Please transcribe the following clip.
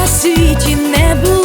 на світі не було.